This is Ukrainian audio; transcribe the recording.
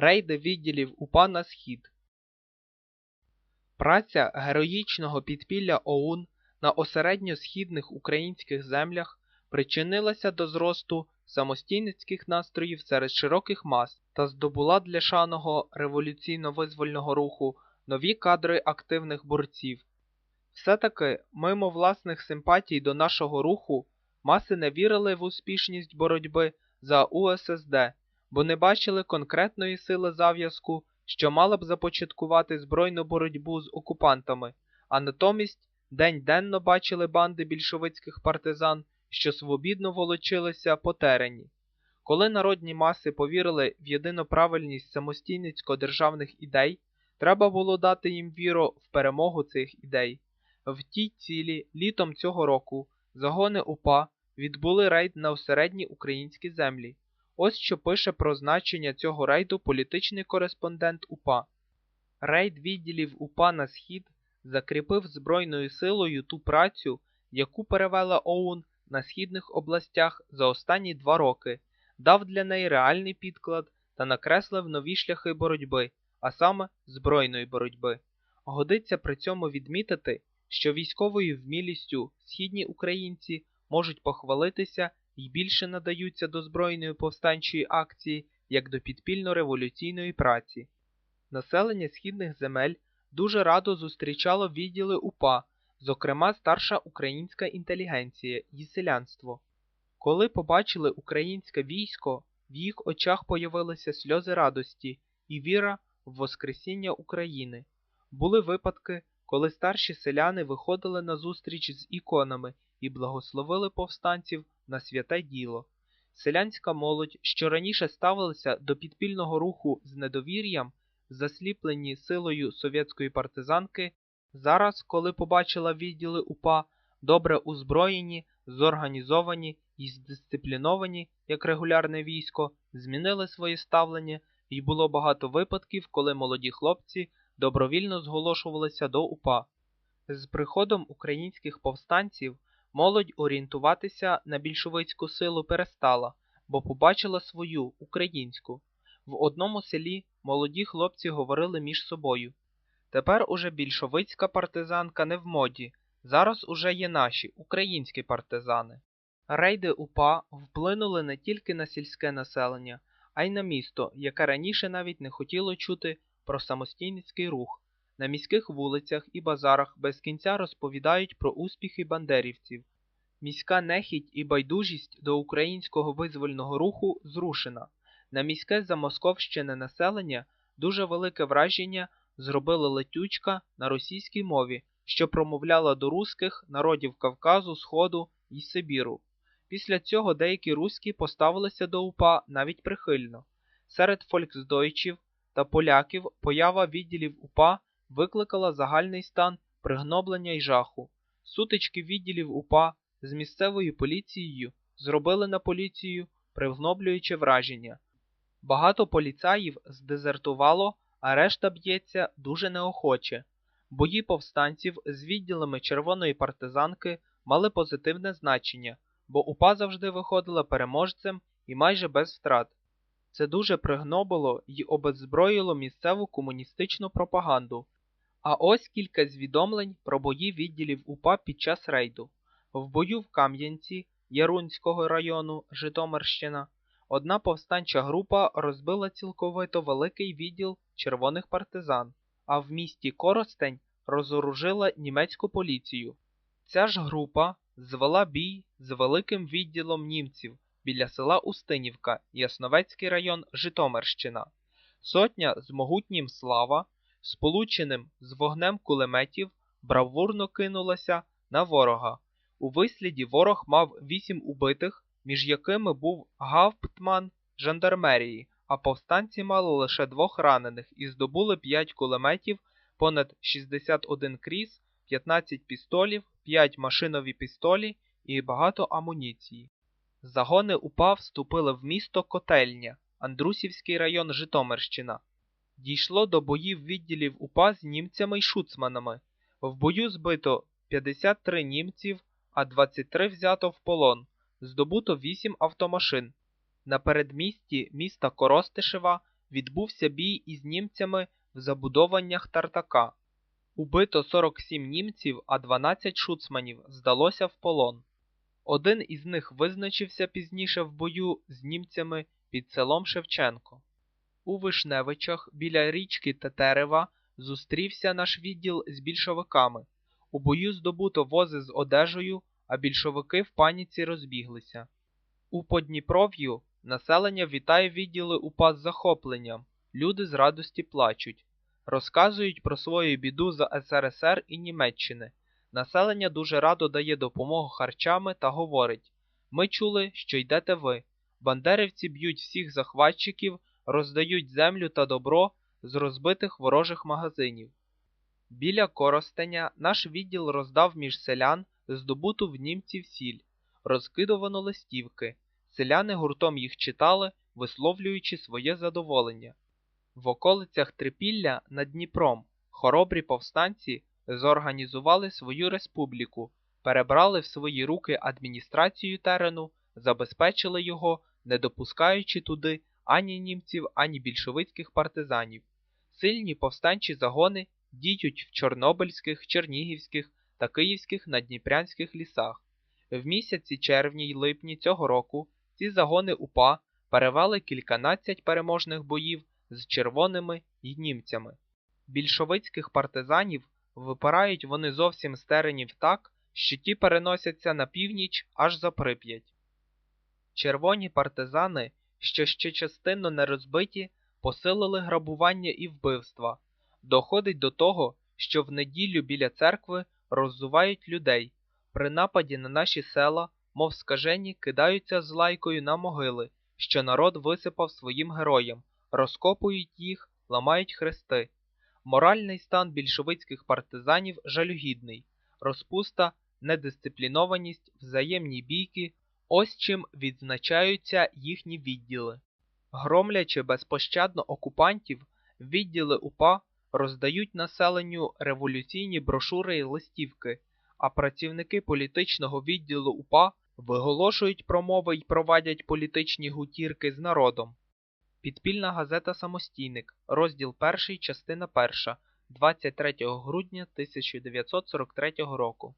Рейди відділів УПА на схід. Праця героїчного підпілля ОУН на осередньо-східних українських землях причинилася до зросту самостійницьких настроїв серед широких мас та здобула для шаного революційно-визвольного руху нові кадри активних борців. Все-таки, мимо власних симпатій до нашого руху, маси не вірили в успішність боротьби за УССД, бо не бачили конкретної сили зав'язку, що мала б започаткувати збройну боротьбу з окупантами, а натомість день-денно бачили банди більшовицьких партизан, що свобідно волочилися по терені. Коли народні маси повірили в єдиноправильність самостійницько-державних ідей, треба було дати їм віру в перемогу цих ідей. В тій цілі літом цього року загони УПА відбули рейд на осередні українські землі. Ось що пише про значення цього рейду політичний кореспондент УПА. Рейд відділів УПА на схід закріпив збройною силою ту працю, яку перевела ОУН на східних областях за останні два роки, дав для неї реальний підклад та накреслив нові шляхи боротьби, а саме збройної боротьби. Годиться при цьому відмітити, що військовою вмілістю східні українці можуть похвалитися і більше надаються до збройної повстанчої акції, як до підпільно-революційної праці. Населення східних земель дуже радо зустрічало відділи УПА, зокрема старша українська інтелігенція і селянство. Коли побачили українське військо, в їх очах появилися сльози радості і віра в Воскресіння України. Були випадки, коли старші селяни виходили на зустріч з іконами і благословили повстанців на святе діло. Селянська молодь, що раніше ставилася до підпільного руху з недовір'ям, засліплені силою совєтської партизанки, зараз, коли побачила відділи УПА, добре озброєні, зорганізовані і здисципліновані, як регулярне військо, змінили своє ставлення, і було багато випадків, коли молоді хлопці добровільно зголошувалися до УПА. З приходом українських повстанців молодь орієнтуватися на більшовицьку силу перестала, бо побачила свою українську. В одному селі молоді хлопці говорили між собою. Тепер уже більшовицька партизанка не в моді, зараз уже є наші українські партизани. Рейди УПА вплинули не тільки на сільське населення, а й на місто, яке раніше навіть не хотіло чути про самостійницький рух. На міських вулицях і базарах без кінця розповідають про успіхи бандерівців. Міська нехідь і байдужість до українського визвольного руху зрушена. На міське замосковщене населення дуже велике враження зробила летючка на російській мові, що промовляла до руських народів Кавказу, Сходу і Сибіру. Після цього деякі руські поставилися до УПА навіть прихильно. Серед фольксдойчів та поляків поява відділів УПА викликала загальний стан пригноблення й жаху. Сутички відділів УПА з місцевою поліцією зробили на поліцію пригноблююче враження. Багато поліцаїв здезертувало, а решта б'ється дуже неохоче. Бої повстанців з відділами червоної партизанки мали позитивне значення, бо УПА завжди виходила переможцем і майже без втрат. Це дуже пригнобило й обеззброїло місцеву комуністичну пропаганду. А ось кілька звідомлень про бої відділів УПА під час рейду. В бою в Кам'янці Ярунського району Житомирщина одна повстанча група розбила цілковито великий відділ червоних партизан, а в місті Коростень розоружила німецьку поліцію. Ця ж група звела бій з великим відділом німців біля села Устинівка, Ясновецький район Житомирщина. Сотня з могутнім слава, сполученим з вогнем кулеметів, бравурно кинулася на ворога. У висліді ворог мав вісім убитих, між якими був гавптман жандармерії, а повстанці мали лише двох ранених і здобули 5 кулеметів, понад 61 кріс, 15 пістолів, 5 машинові пістолі і багато амуніції. Загони УПА вступили в місто Котельня, Андрусівський район Житомирщина. Дійшло до боїв відділів УПА з німцями й шуцманами. В бою збито 53 німців, а 23 взято в полон. Здобуто 8 автомашин. На передмісті міста Коростишева відбувся бій із німцями в забудованнях Тартака. Убито 47 німців, а 12 шуцманів здалося в полон. Один із них визначився пізніше в бою з німцями під селом Шевченко. У Вишневичах біля річки Тетерева зустрівся наш відділ з більшовиками. У бою здобуто вози з одежею, а більшовики в паніці розбіглися. У Подніпров'ю населення вітає відділи УПА з захопленням. Люди з радості плачуть. Розказують про свою біду за СРСР і Німеччини. Населення дуже радо дає допомогу харчами та говорить: Ми чули, що йдете ви. Бандерівці б'ють всіх захватчиків, роздають землю та добро з розбитих ворожих магазинів. Біля Коростеня наш відділ роздав між селян здобуту в німців сіль, розкидувано листівки. Селяни гуртом їх читали, висловлюючи своє задоволення. В околицях Трипілля над Дніпром хоробрі повстанці зорганізували свою республіку, перебрали в свої руки адміністрацію терену, забезпечили його, не допускаючи туди ані німців, ані більшовицьких партизанів. Сильні повстанчі загони діють в Чорнобильських, Чернігівських та Київських наддніпрянських лісах. В місяці червні й липні цього року ці загони УПА перевели кільканадцять переможних боїв з червоними й німцями. Більшовицьких партизанів випирають вони зовсім з теренів так, що ті переносяться на північ аж за Прип'ять. Червоні партизани, що ще частинно не розбиті, посилили грабування і вбивства. Доходить до того, що в неділю біля церкви роззувають людей. При нападі на наші села, мов скажені, кидаються з лайкою на могили, що народ висипав своїм героям, розкопують їх, ламають хрести. Моральний стан більшовицьких партизанів жалюгідний, розпуста, недисциплінованість, взаємні бійки ось чим відзначаються їхні відділи. Громлячи безпощадно окупантів, відділи УПА роздають населенню революційні брошури й листівки, а працівники політичного відділу УПА виголошують промови й провадять політичні гутірки з народом. Підпільна газета Самостійник, розділ 1, частина 1, 23 грудня 1943 року.